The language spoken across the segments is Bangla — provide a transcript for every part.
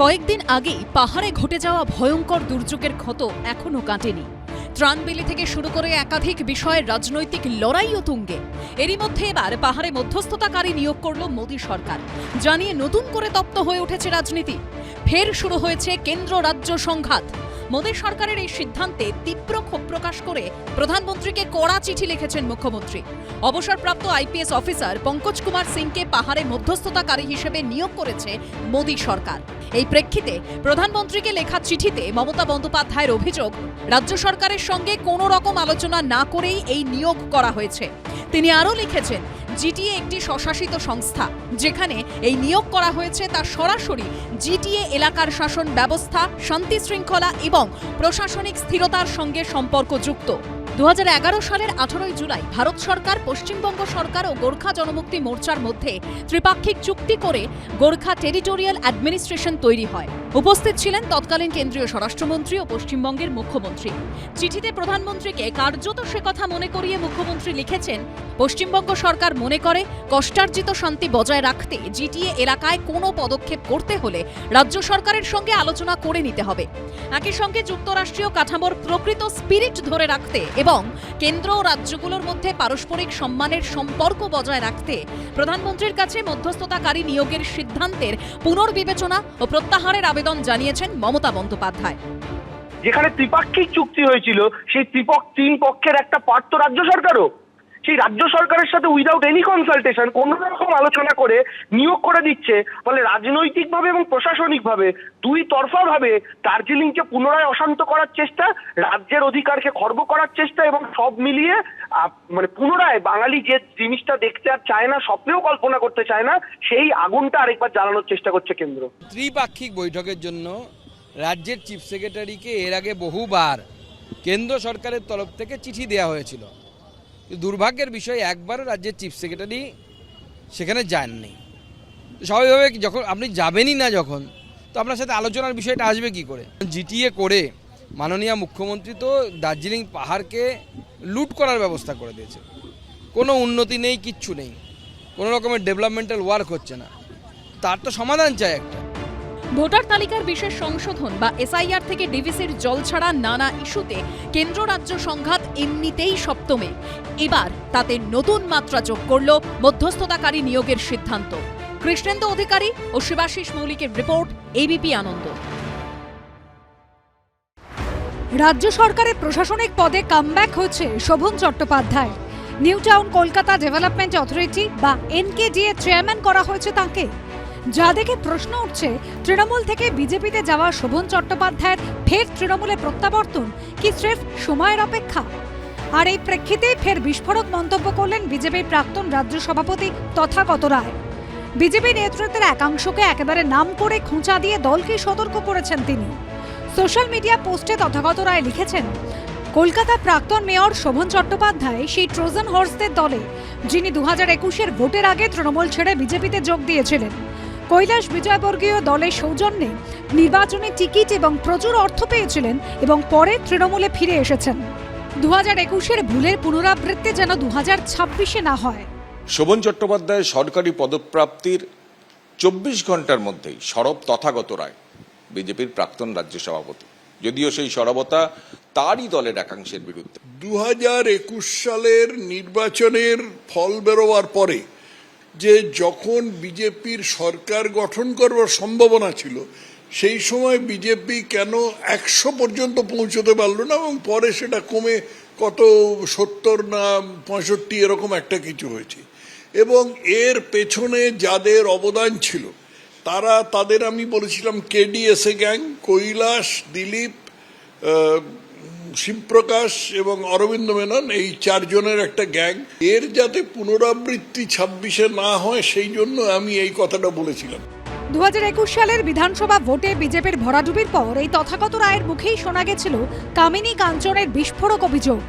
কয়েকদিন আগেই পাহাড়ে ঘটে যাওয়া ভয়ঙ্কর দুর্যোগের ক্ষত এখনও কাটেনি। ত্রাণবিলি থেকে শুরু করে একাধিক বিষয়ে রাজনৈতিক লড়াইও তুঙ্গে। এরই মধ্যে এবার পাহাড়ে মধ্যস্থতাকারী নিয়োগ করল মোদী সরকার। জানিয়ে নতুন করে তপ্ত হয়ে উঠেছে রাজনীতি। ফের শুরু হয়েছে কেন্দ্র রাজ্য সংঘাত। মোদী সরকারের এই সিদ্ধান্তে তীব্র ক্ষোভ প্রকাশ করে প্রধানমন্ত্রীকে কড়া চিঠি লিখেছেন মুখ্যমন্ত্রী। অবসরপ্রাপ্ত আইপিএস অফিসার পঙ্কজ কুমার সিংকে পাহাড়ে মধ্যস্থতাকারী হিসেবে নিয়োগ করেছে মোদী সরকার। এই প্রেক্ষিতে প্রধানমন্ত্রীকে লেখা চিঠিতে মমতা বন্দ্যোপাধ্যায়ের অভিযোগ, রাজ্য সরকারের সঙ্গে কোনো রকম আলোচনা না করেই এই নিয়োগ করা হয়েছে। তিনি আরও লিখেছেন জিটিএ একটি স্বশাসিত সংস্থা, যেখানে এই নিয়োগ করা হয়েছে তা সরাসরি জিটিএ এলাকার শাসন ব্যবস্থা, শান্তি শৃঙ্খলা এবং প্রশাসনিক স্থিরতার সঙ্গে সম্পর্কযুক্ত। দু হাজার এগারো সালের আঠারোই জুলাই ভারত সরকার, পশ্চিমবঙ্গ সরকার ও গোর্খা জনমুক্তি মোর্চার মধ্যে ত্রিপাক্ষিক চুক্তি করে গোর্খা টেরিটোরিয়াল অ্যাডমিনিস্ট্রেশন তৈরি হয়। উপস্থিত ছিলেন তৎকালীন কেন্দ্রীয় স্বরাষ্ট্রমন্ত্রী ও পশ্চিমবঙ্গের মুখ্যমন্ত্রী। চিঠিতে প্রধানমন্ত্রীকে কার্যত সে কথা মনে করিয়ে মুখ্যমন্ত্রী লিখেছেন, পশ্চিমবঙ্গ সরকার মনে করে কষ্টার্জিত শান্তি বজায় রাখতে জিটিএ এলাকায় কোনো পদক্ষেপ করতে হলে রাজ্য সরকারের সঙ্গে আলোচনা করে নিতে হবে। একই সঙ্গে যুক্তরাষ্ট্রীয় কাঠামোর প্রকৃত স্পিরিট ধরে রাখতে এবং কেন্দ্র ও রাজ্যগুলোর মধ্যে পারস্পরিক সম্মানের সম্পর্ক বজায় রাখতে প্রধানমন্ত্রীর কাছে মধ্যস্থতাকারী নিয়োগের সিদ্ধান্তের পুনর্বিবেচনা ও প্রত্যাহারের আবেদন জানিয়েছেন মমতা বন্দ্যোপাধ্যায়। যেখানে ত্রিপাক্ষিক চুক্তি হয়েছিল, সেই ত্রিপক তিন পক্ষের একটা পার্ট তো রাজ্য সরকারও। সেই রাজ্য সরকারের সাথে উইদাউট এনি কনসালটেশন কোনো রকম আলোচনা করে নিয়োগ করে দিচ্ছে, ফলে রাজনৈতিকভাবে এবং প্রশাসনিকভাবে দুই তরফাভাবে দার্জিলিংকে পুনরায় অশান্ত করার চেষ্টা, রাজ্যের অধিকারকে খর্ব করার চেষ্টা এবং সব মিলিয়ে মানে পুনরায় বাঙালি যে জিনিসটা দেখতে আর চায় না, স্বপ্নেও কল্পনা করতে চায় না, সেই আগুনটা আরেকবার জ্বালানোর চেষ্টা করছে কেন্দ্র। ত্রিপাক্ষিক বৈঠকের জন্য রাজ্যের চিফ সেক্রেটারিকে এর আগে বহুবার কেন্দ্র সরকারের তরফ থেকে চিঠি দেওয়া হয়েছিল। দুর্ভাগ্যের বিষয় একবারও রাজ্যের চিফ সেক্রেটারি সেখানে যাননি। স্বাভাবিকভাবে যখন আপনি যাবেনই না যখন, তো আপনার সাথে আলোচনার বিষয়টা আসবে কি করে? জিটিএ করে মাননীয় মুখ্যমন্ত্রী তো দার্জিলিং পাহাড়কে লুট করার ব্যবস্থা করে দিয়েছে। কোনো উন্নতি নেই, কিচ্ছু নেই। কোনো রকমের ডেভেলপমেন্টাল ওয়ার্ক হচ্ছে না। তার তো সমাধান চাই একটা। ভোটার তালিকার বিশেষ সংশোধন বা এসআইআর থেকে ডিভিসির জল ছাড়া নানা ইস্যুতে কেন্দ্র রাজ্য সংঘাত এমনিতেই সপ্তমে। এবার তাতে নতুন মাত্রা যোগ করল মধ্যস্থতাকারী নিয়োগের সিদ্ধান্ত। কৃষ্ণেন্দু অধিকারী ও শিবাশিস মৌলিকের রিপোর্ট এবিপি আনন্দ। রাজ্য সরকারের প্রশাসনিক পদে কামব্যাক হচ্ছে Sovan Chattopadhyay. New town Kolkata development authority বা এনকেডিএ চেয়ারম্যান করা হয়েছে তাকে। যা দেখে প্রশ্ন উঠছে, তৃণমূল থেকে বিজেপিতে যাওয়া শোভন চট্টোপাধ্যায়ের ফের তৃণমূলে প্রত্যাবর্তন, কি স্রেফ সময়ের অপেক্ষা? আর এই প্রেক্ষিতে ফের বিস্ফোরক মন্তব্য করলেন বিজেপির প্রাক্তন রাজ্য সভাপতি তথাগত রায়? বিজেপি নেতৃত্বের একাংশকে একেবারে নাম করে খুঁচা দিয়ে দলকে সতর্ক করেছেন তিনি। সোশ্যাল মিডিয়া পোস্টে তথাগত রায় লিখেছেন, কলকাতা প্রাক্তন মেয়র শোভন চট্টোপাধ্যায় সেই ট্রোজান হর্সদের দলে, যিনি দু হাজার একুশের ভোটের আগে তৃণমূল ছেড়ে বিজেপিতে যোগ দিয়েছিলেন। কৈলাস বিজয়বর্গীয় দলের সৌজন্যে নির্বাচনী টিকিট এবং প্রচুর অর্থ পেয়েছিলেন এবং পরে তৃণমূলে ফিরে এসেছেন। দু হাজার একুশের ভুলের পুনরাবৃত্তি যেন দু হাজার ছাব্বিশে না হয়। শোভন চট্টোপাধ্যায়ের সরকারি পদপ্রাপ্তির চব্বিশ ঘণ্টার মধ্যেই সরব তথাগত রায় বিজেপির প্রাক্তন রাজ্য সভাপতি। যদিও সেই সরবতা তারই দলের একাংশের বিরুদ্ধে। দু হাজার একুশ সালের নির্বাচনের ফল বেরোবার পরে যে যখন বিজেপির সরকার গঠন করবার সম্ভাবনা ছিল, সেই সময় বিজেপি কেন একশো পর্যন্ত পৌঁছতে পারল না এবং পরে সেটা কমে কত সত্তর না পঁয়ষট্টি এরকম একটা কিছু হয়েছে। এবং এর পেছনে যাদের অবদান ছিল, তারা, তাদের আমি বলেছিলাম, কেডিএসএ গ্যাং, কৈলাস, দিলীপ শিবপ্রকাশ এবং অরবিন্দ মেনন এই চারজনের একটা গ্যাং। এর যাতে পুনরাবৃত্তি ছাব্বিশে না হয় সেই জন্য আমি এই কথাটা বলেছিলাম। দু হাজার একুশ সালের বিধানসভা ভোটে বিজেপির ভরাডুবির পর এই তথাগত রায়ের মুখেই শোনা গেছিল কামিনী কাঞ্চনের বিস্ফোরক অভিযোগ।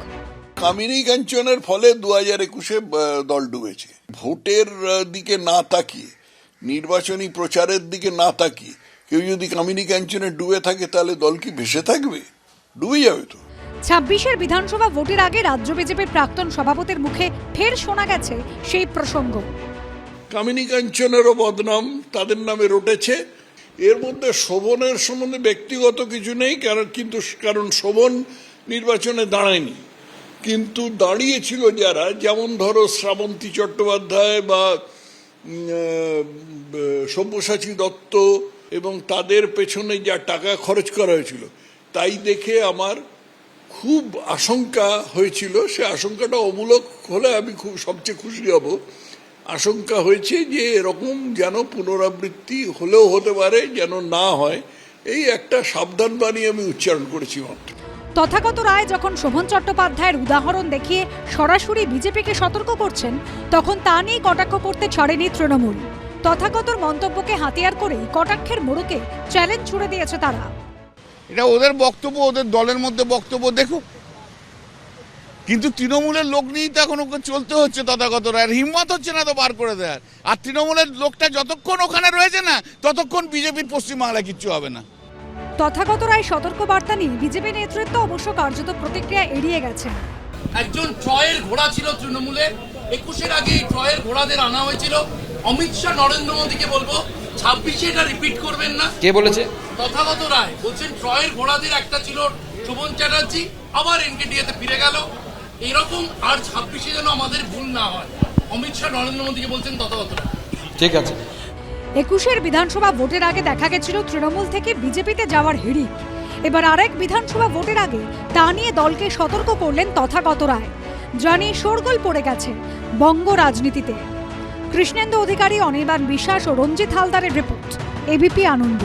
কামিনী কাঞ্চনের ফলে দু হাজার একুশে দল ডুবেছে। ভোটের দিকে না তাকিয়ে নির্বাচনী প্রচারের দিকে না তাকিয়ে কেউ যদি কামিনী কাঞ্চনে ডুবে থাকে তাহলে দল কি ভেসে থাকবে? ডুবে যাবে তো। ছাব্বিশের বিধানসভা ভোটের আগে রাজ্য বিজেপির প্রাক্তন সভাপতির মুখে ফের শোনা গেছে সেই প্রসঙ্গ। কামিনী কাঞ্চনেরও বদনাম, তাদের নামে রটেছে। এর মধ্যে শোভনের সম্বন্ধে ব্যক্তিগত কিছু নেই কারণ কিন্তু কারণ শোভন নির্বাচনে দাঁড়ায়নি। কিন্তু দাঁড়িয়েছিল যারা, যেমন ধরো শ্রাবন্তী চট্টোপাধ্যায় বা সব্যসাচী দত্ত এবং তাদের পেছনে যা টাকা খরচ করা হয়েছিল, তাই দেখে আমার খুব আশঙ্কা হয়েছিল। সে আশঙ্কাটা অমূলক হলে আমি খুব, সবচেয়ে খুশি হব। আশঙ্কা হয়েছে যে এরকম যেন পুনরাবৃত্তি হলেও হতে পারে, যেন না হয়। এই একটা সাবধান বাণী আমি উচ্চারণ করেছি মাত্র। তথাগত রায় যখন শোভন চট্টোপাধ্যায়ের উদাহরণ দেখিয়ে সরাসরি বিজেপিকে সতর্ক করছেন, তখন তা নিয়ে কটাক্ষ করতে ছাড়েনি তৃণমূল। তথাগতর মন্তব্যকে হাতিয়ার করেই কটাক্ষের মোড়কে চ্যালেঞ্জ ছুড়ে দিয়েছে তারা। এটা ওদের বক্তব্য ওদের দলের মধ্যে বক্তব্য দেখুক কিন্তু তৃণমূলের লোক নিয়েই তো এখন ওকে চলতে হচ্ছে তথাগত রায়ের হিম্মত হচ্ছে না তো বার করে দেওয়ার। আর তৃণমূলের লোকটা যতক্ষণ ওখানে রয়েছে না ততক্ষণ বিজেপির পশ্চিমবাংলায় কিচ্ছু হবে না। তথাগত রায় সতর্ক বার্তা নিয়ে বিজেপি নেতৃত্ব অবশ্য কার্যত প্রতিক্রিয়া এড়িয়ে গেছে। একজন ট্রয়ের ঘোড়া ছিল তৃণমূলে। একুশের আগে ট্রয়ের ঘোড়াদের আনা হয়েছিল। অমিত শাহ নরেন্দ্র মোদীকে বলব ছাব্বিশে এটা রিপিট করবেন না। কে বলেছে? তথাগত রায়। বলছেন ট্রয়ের ঘোড়াদের একটা ছিল শোভন চ্যাটার্জি আবার এনকেডিএতে ফিরে গেল। এরকম আর ছাব্বিশে যেন আমাদের ভুল না হয়। অমিত শাহ নরেন্দ্র মোদীকে বলছেন তথাগত রায়। ঠিক আছে। একুশের বিধানসভা ভোটের আগে দেখা গেছিল তৃণমূল থেকে বিজেপিতে যাওয়ার হিড়িক। এবার আরেক বিধানসভা ভোটের আগে তা নিয়ে দলকে সতর্ক করলেন তথাগত রায়। জানিয়ে শোরগোল পড়ে গেছে বঙ্গ রাজনীতিতে। কৃষ্ণেন্দু অধিকারী অনির্বাণ বিশ্বাস ও রঞ্জিত হালদারের রিপোর্ট। এবিপি আনন্দ।